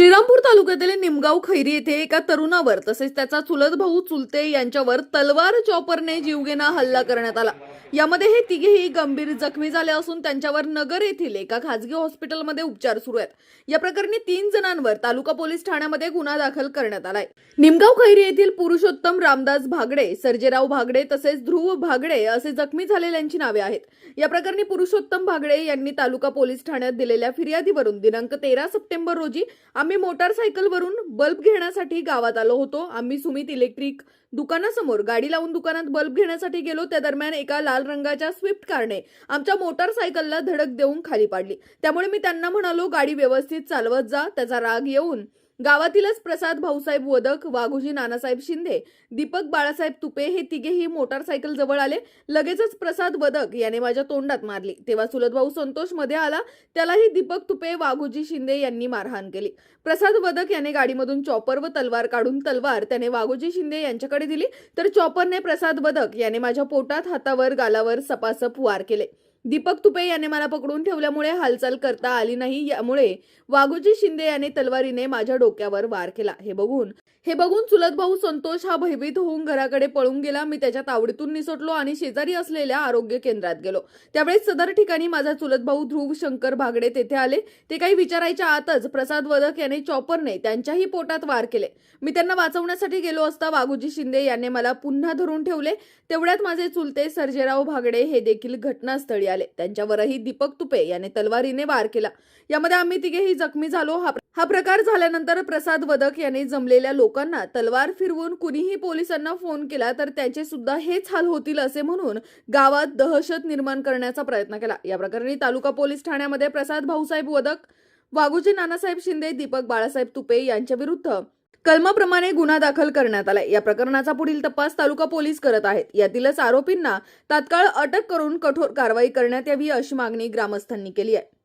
श्रीरामपूर तालुक्यातील निमगाव खैरी येथे एका तरुणावर तसेच त्याचा चुलत भाऊ चुलते यांच्यावर तलवार चॉपरने जीवघेणा हल्ला करण्यात आला. यामध्ये हे तिघेही गंभीर जखमी झाले असून त्यांच्यावर नगर येथील एका खासगी हॉस्पिटलमध्ये उपचार सुरू आहेत. या प्रकरणी तीन जणांवर तालुका पोलीस ठाण्यामध्ये गुन्हा दाखल करण्यात आलाय. निमगाव खैरी येथील पुरुषोत्तम रामदास भागडे सर्जेराव भागडे तसेच ध्रुव भागडे असे जखमी झालेल्यांची नावे आहेत. या प्रकरणी पुरुषोत्तम भागडे यांनी तालुका पोलीस ठाण्यात दिलेल्या फिर्यादीवरून दिनांक तेरा सप्टेंबर रोजी आम्ही आम्ही मोटारसायकलवरून बल्ब घेण्यासाठी गावात आलो होतो. आम्ही सुमित इलेक्ट्रिक दुकानासमोर गाडी लावून दुकानात बल्ब घेण्यासाठी गेलो. त्या दरम्यान एका लाल रंगाच्या स्विफ्ट कारने आमच्या मोटारसायकलला धडक देऊन खाली पाडली. त्यामुळे मी त्यांना म्हणालो गाडी व्यवस्थित चालवत जा त्याचा राग येऊन गावातीलच प्रसाद भाऊसाहेब वदक वाघोजी नानासाहेब शिंदे दीपक बाळासाहेब तुपे हे तिघेही मोटारसायकल जवळ आले. लगेचच प्रसाद वदक याने माझ्या तोंडात मारली. तेव्हा सुलत भाऊ संतोषमध्ये आला. त्यालाही दीपक तुपे वाघोजी शिंदे यांनी मारहाण केली. प्रसाद वदक याने गाडीमधून चॉपर व तलवार काढून तलवार त्याने वाघोजी शिंदे यांच्याकडे दिली. तर चॉपरने प्रसाद वदक याने माझ्या पोटात हातावर गालावर सपासप वार केले. दीपक तुपे याने मला पकडून ठेवल्यामुळे हालचाल करता आली नाही. यामुळे वाघोजी शिंदे याने तलवारीने माझ्या डोक्यावर वार केला. हे बघून हे बघून चुलत भाऊ संतोष हा भयभीत होऊन घराकडे पळून गेला. मी त्याच्या तावडीतून निसटलो आणि शेजारी असलेल्या आरोग्य केंद्रात गेलो. त्यावेळेस सदर ठिकाणी माझा चुलत भाऊ ध्रुव शंकर भागडे तेथे आले. ते काही विचारायच्या आतच प्रसाद वदक याने चॉपरने त्यांच्याही पोटात वार केले. मी त्यांना वाचवण्यासाठी गेलो असता वाघोजी शिंदे यांनी मला पुन्हा धरून ठेवले. तेवढ्यात माझे चुलते सर्जेराव भागडे हे देखील घटनास्थळी आले. त्यांच्यावरही दीपक तुपे याने तलवारीने वार केला. यामध्ये आम्ही तिघेही जखमी झालो. हा हा प्रकार झाल्यानंतर प्रसाद वदक याने जमलेल्या लोकांना तलवार फिरवून कुणीही पोलिसांना फोन केला तर त्याचे सुद्धा हेच हाल होतील असे म्हणून गावात दहशत निर्माण करण्याचा प्रयत्न केला. या प्रकरणी तालुका पोलीस ठाण्यामध्ये प्रसाद भाऊसाहेब वदक वाघुजी नानासाहेब शिंदे दीपक बाळासाहेब तुपे यांच्या विरुद्ध कलमाप्रमाणे गुन्हा दाखल करण्यात आलाय. या प्रकरणाचा पुढील तपास तालुका पोलीस करत आहेत. यातीलच आरोपींना तात्काळ अटक करून कठोर कारवाई करण्यात यावी अशी मागणी ग्रामस्थांनी केली आहे.